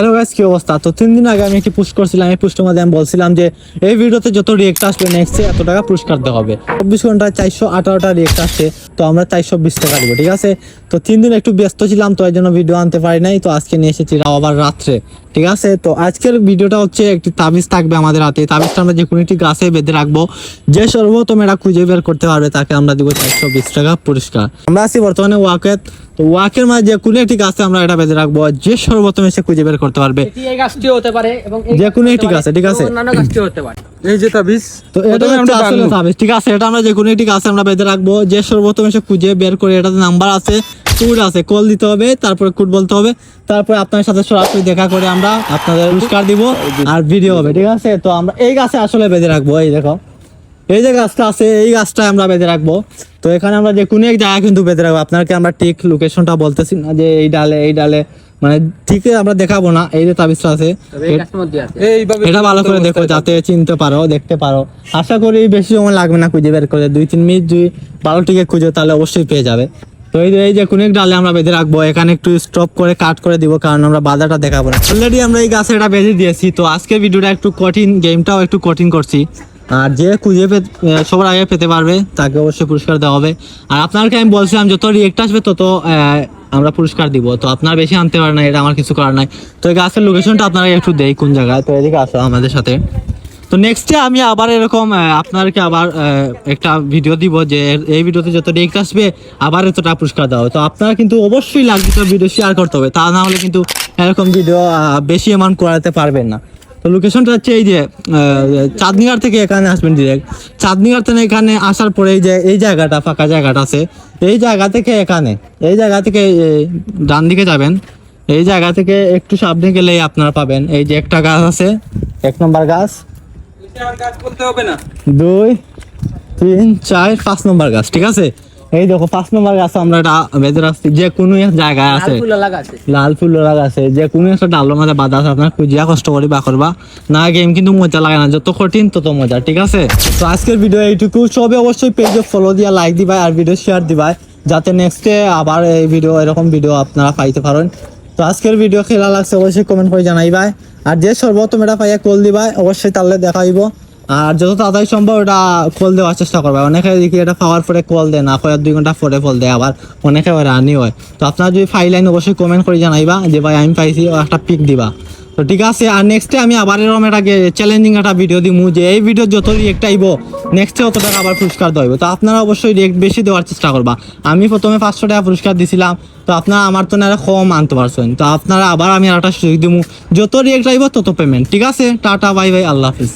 Hello guys কি অবস্থা? তো তিন দিন আগে আমি একটি পুশ করছিলাম, এই পুস্টের মধ্যে আমি বলছিলাম যে এই ভিডিওতে যত রিয়েক্ট আসবে নেক্সটে এত টাকা পুরস্কার দেওয়া হবে। চব্বিশ ঘন্টায় চারশো আঠারোটা রিয়েক্ট আসছে, তো আমরা চারশো বিশ টাকা দেবো, ঠিক আছে? তো তিন দিন একটু ব্যস্ত ছিলাম, তো এই জন্য ভিডিও আনতে পারি নাই, তো আজকে নিয়ে এসেছি তাও আবার রাত্রে, ঠিক আছে? তো আজকের ভিডিওটা হচ্ছে একটি তাবিজ থাকবে আমাদের হাতে তাবিজটা আমরা যে কোনো একটি গাছে বেঁধে রাখব, যে সর্বপ্রথম এটা খুঁজে বের করতে পারবে, তাকে আমরা দিব চারশো বিশ টাকা পুরস্কার। আমরা আছি বর্তমানে ওয়াকেত তো ওয়াকের মাঝে যে কোনো একটি গাছে আমরা এটা বেঁধে রাখব যে সর্বপ্রথম এসে খুঁজে বের করতে পারবে। এই গাছটিও হতে পারে এবং যে কোনো একটি গাছে, ঠিক আছে? অন্যান্য গাছটিও হতে পারে। এই যে তাবিজ তো এটা আমরা আসলে তাবিজ ঠিক আছে? এটা আমরা যে কোনো একটি গাছে আমরা বেঁধে রাখব যে সর্বপ্রথম এসে খুঁজে বের করে এটাতে নাম্বার আছে কোড আছে কল দিতে হবে তারপরে কোড বলতে হবে তারপরে আপনার সাথে সরাসরি দেখা করে আমরা আপনাদের পুরস্কার দিব আর ভিডিও হবে ঠিক আছে? তো আমরা এই গাছে আসলে বেঁধে রাখব এই দেখো। এই যে গাছটা আছে এই গাছটা আমরা বেঁধে রাখব। তো এখানে আমরা যে কোনো এক জায়গায় কিন্তু বেঁধে রাখব আপনাকে আমরা ঠিক লোকেশনটা বলতেছি না যে এই ডালে এই ডালে মানে ঠিক আমরা দেখাবো না এই যে তাবিজটা আছে এটা ভালো করে দেখো যাতে চিনতে পারো দেখতে পারো। আশা করি বেশি সময় লাগবে না খুঁজে বের করে। দুই তিন মিনিট যদি ভালো টিকে খুঁজো তাহলে অবশ্যই পেয়ে যাবে। তো এই যে এই যে কোনো এক ডালে আমরা বেঁধে রাখব এখানে একটু স্টপ করে কাট করে দিব কারণ আমরা বাজারটা দেখাবো না। অলরেডি আমরা এই গাছে এটা বেঁধে দিয়েছি তো আজকের ভিডিওটা একটু কঠিন গেমটাও একটু কঠিন করছি। আর যে খুঁজে সবার আগে পেতে পারবে তাকে অবশ্যই পুরস্কার দেওয়া হবে। আর আপনাকে আমি বলছিলাম যত রিয়েক্ট আসবে তত আমরা পুরস্কার দিব। তো আপনার বেশি আনতে পারে না এটা আমার কিছু করার নাই। তো এই গাছের লোকেশনটা আপনারা একটু দেই কোন জায়গায়। তো এদিকে আসো আমাদের সাথে। তো নেক্সটে আমি আবার এরকম আহ, আপনাদেরকে আবার একটা ভিডিও দিব যে এই ভিডিওতে যত রিয়েক্ট আসবে আবার এতটা পুরস্কার দেওয়া হবে। তো আপনারা কিন্তু অবশ্যই লাগবে ভিডিও শেয়ার করতে হবে। তা না হলে কিন্তু এরকম ভিডিও বেশি অ্যামাউন্ট করাতে পারবেন না। তো লোকেশনটা হচ্ছে এই যে চাঁদনিঘাট থেকে এখানে আসবেন ডিরেক্ট চাঁদনিঘাট থেকে এখানে আসার পরে এই যে এই জায়গাটা ফাঁকা জায়গাটা আছে। এই জায়গা থেকে এখানে এই জায়গা থেকে ডান দিকে যাবেন। এই জায়গা থেকে একটু সামনে গেলেই আপনারা পাবেন। এই যে একটা গাছ আছে এক নম্বর গাছ। গাছ বলতে হবে না। দুই তিন চার পাঁচ নম্বর গাছ ঠিক আছে? এই দেখো পাঁচ নম্বর গাছ আমরা এটা বেঁধে রাখছি। যে কোনো জায়গায় আছে। লাল ফুল লাগা আছে লাল ফুল আছে যে কোনো একটা ডালের মধ্যে বাধা আছে আপনার খুঁজিয়া কষ্ট করি বা করবা। না গেম কিন্তু মজা লাগে না যত কঠিন তত মজা ঠিক আছে? তো আজকের ভিডিও এইটুকু। সবে অবশ্যই পেজে ফলো দিয়া লাইক দিবা আর ভিডিও শেয়ার দিবা। যাতে নেক্সট নেক্সটে আবার এই ভিডিও এরকম ভিডিও আপনারা পাইতে পারেন। তো আজকের ভিডিও খেলা লাগছে অবশ্যই কমেন্ট করে জানাইবা। আর যে সর্বপ্রথম এটা পাইয়া কল দিবা অবশ্যই তাহলে দেখাইব আর যত তাড়াতাড়ি সম্ভব এটা কল দেওয়ার চেষ্টা করবে। অনেকে দেখি এটা পাওয়ার পরে কল দেয়, না কয়েক দুই ঘণ্টা পরে কল দেয়, আবার অনেকে রানি হয়। তো আপনারা যদি ফাইল লাইন অবশ্যই কমেন্ট করে জানাইবা যে ভাই আমি পাইছি একটা পিক দিবা। তো ঠিক আছে, আর নেক্সটে আমি আবার এরকম একটা চ্যালেঞ্জিং একটা ভিডিও দিমু যে এই ভিডিও যত রিয়েক্ট আইব নেক্সটে অত টাকা আবার পুরস্কার দেওয়া তো আপনারা অবশ্যই রিয়েক্ট বেশি দেওয়ার চেষ্টা করবা। আমি প্রথমে পাঁচশো টাকা পুরস্কার দিছিলাম, তো আপনারা আমার তো না কম আনতে পারছেন। তো আপনারা আবার আমি আর একটা সুযোগ দিমু, যত রিয়েক্ট আইব তত পেমেন্ট ঠিক আছে, টাটা বাই বাই আল্লাহ হাফিজ।